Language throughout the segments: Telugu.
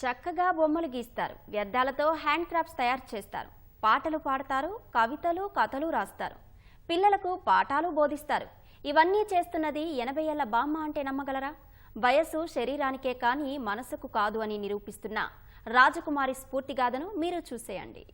చక్కగా బొమ్మలు గీస్తారు. వ్యర్థాలతో హ్యాండ్ క్రాఫ్ట్స్ తయారు చేస్తారు. పాటలు పాడతారు కవితలు కథలు రాస్తారు. పిల్లలకు పాఠాలు బోధిస్తారు. ఇవన్నీ చేస్తున్నది ఎనభై ఏళ్ళ బామ్మ అంటే నమ్మగలరా? వయసు శరీరానికే కానీ మనసుకు కాదు అని నిరూపిస్తున్న రాజకుమారి స్ఫూర్తిగాథను మీరు చూసేయండి.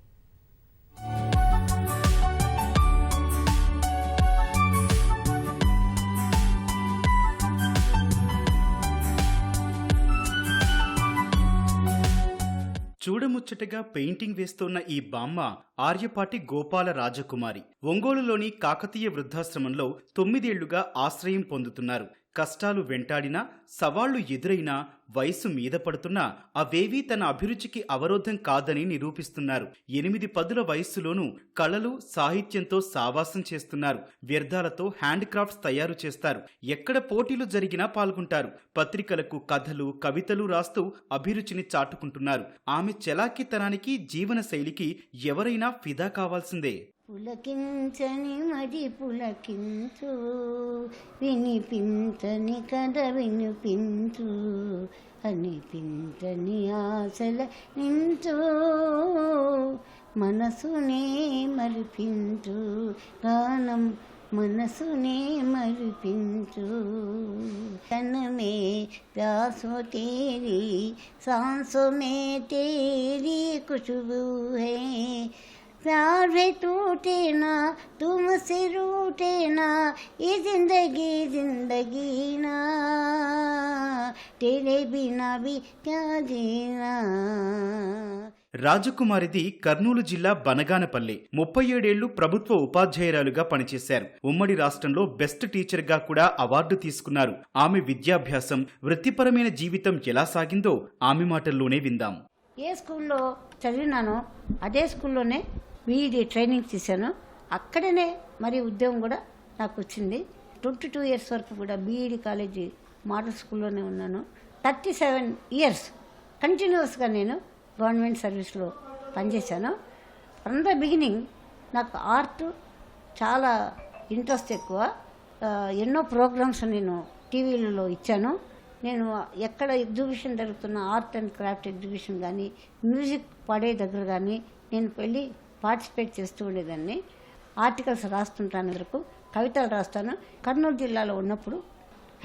చూడముచ్చటగా పెయింటింగ్ వేస్తోన్న ఈ బామ్మ ఆర్యపాటి గోపాల రాజకుమారి. ఒంగోలులోని కాకతీయ వృద్ధాశ్రమంలో తొమ్మిదేళ్ళుగా ఆశ్రయం పొందుతున్నారు. కష్టాలు వెంటాడినా సవాళ్ళు ఎదురైనా వయసు మీద పడుతున్నా అవేవీ తన అభిరుచికి అవరోధం కాదని నిరూపిస్తున్నారు. ఎనిమిది పదుల వయస్సులోనూ కళలు సాహిత్యంతో సావాసం చేస్తున్నారు. వ్యర్థాలతో హ్యాండ్ క్రాఫ్ట్స్ తయారు చేస్తారు. ఎక్కడ పోటీలు జరిగినా పాల్గొంటారు. పత్రికలకు కథలు కవితలు రాస్తూ అభిరుచిని చాటుకుంటున్నారు. ఆమె చలాకితనానికి జీవన శైలికి ఎవరైనా ఫిదా కావాల్సిందే. పులకించని మరి పులకించు వినిపించని కథ వినిపించు అనిపించని ఆశల నింటూ మనసునే మరిపించు గానం మనసునే మరిపించు తనమే ప్యాసో తేరీ సాంసో మే తేరీ కుషుబు హే प्यार भी टूटे ना तुमसे रूठे ना ये जिंदगी जिंदगी ना तेरे बिना भी क्या जीना రాజకుమారిది కర్నూలు జిల్లా బనగానపల్లి ముప్పై ఏడేళ్లు ప్రభుత్వ ఉపాధ్యాయురాలుగా పనిచేశారు ఉమ్మడి రాష్ట్రంలో బెస్ట్ టీచర్గా కూడా అవార్డు తీసుకున్నారు ఆమె విద్యాభ్యాసం వృత్తిపరమైన జీవితం ఎలా సాగిందో ఆమె మాటల్లోనే విందాం ఏ స్కూల్లో చదివినానో అదే స్కూల్లోనే బీఈడీ ట్రైనింగ్ చేశాను అక్కడనే మరి ఉద్యోగం కూడా నాకు వచ్చింది. ట్వంటీ టూ ఇయర్స్ వరకు కూడా బీఈడి కాలేజీ మోడల్ స్కూల్లోనే ఉన్నాను. థర్టీ సెవెన్ ఇయర్స్ కంటిన్యూస్గా నేను గవర్నమెంట్ సర్వీస్లో పనిచేశాను. ఫ్రమ్ ద బిగినింగ్ నాకు ఆర్ట్ చాలా ఇంట్రెస్ట్ ఎక్కువ. ఎన్నో ప్రోగ్రామ్స్ నేను టీవీలలో ఇచ్చాను. నేను ఎక్కడ ఎగ్జిబిషన్ జరుగుతున్న ఆర్ట్ అండ్ క్రాఫ్ట్ ఎగ్జిబిషన్ కానీ మ్యూజిక్ పాడే దగ్గర కానీ నేను వెళ్ళి పార్టిసిపేట్ చేస్తూ ఉండేదాన్ని. ఆర్టికల్స్ రాస్తుంటాను వరకు కవితలు రాస్తాను. కర్నూలు జిల్లాలో ఉన్నప్పుడు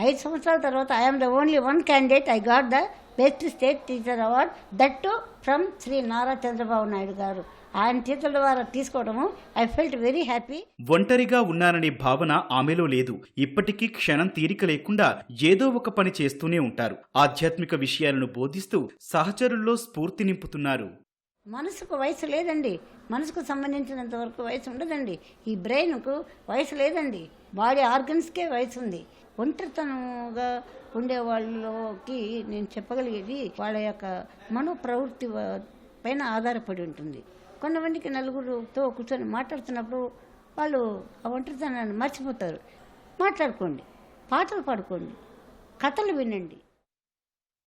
ఐదు సంవత్సరాల తర్వాత I'm the only one candidate I got the best state teacher award that too from Shri Nara Chandrababu Naidu garu. ఆయన టీచర్ల ద్వారా తీసుకోవడము ఐ ఫెల్ట్ వెరీ హ్యాపీ ఒంటరిగా ఉన్నాననే భావన ఆమెలో లేదు. ఇప్పటికీ క్షణం తీరిక లేకుండా ఏదో ఒక పని చేస్తూనే ఉంటారు. ఆధ్యాత్మిక విషయాలను బోధిస్తూ సహచరుల్లో స్ఫూర్తి నింపుతున్నారు. మనసుకు వయసు లేదండి. మనసుకు సంబంధించినంత వరకు వయసు ఉండదండి. ఈ బ్రెయిన్కు వయసు లేదండి. బాడీ ఆర్గన్స్కే వయసు ఉంది ఒంటరితనంగా ఉండే వాళ్ళకి నేను చెప్పగలిగేది వాళ్ళ యొక్క మనో ప్రవృత్తి పైన ఆధారపడి ఉంటుంది. కొంతమందికి నలుగురుతో కూర్చొని మాట్లాడుతున్నప్పుడు వాళ్ళు ఆ ఒంటరితనాన్ని మర్చిపోతారు. మాట్లాడుకోండి. పాటలు పాడుకోండి. కథలు వినండి.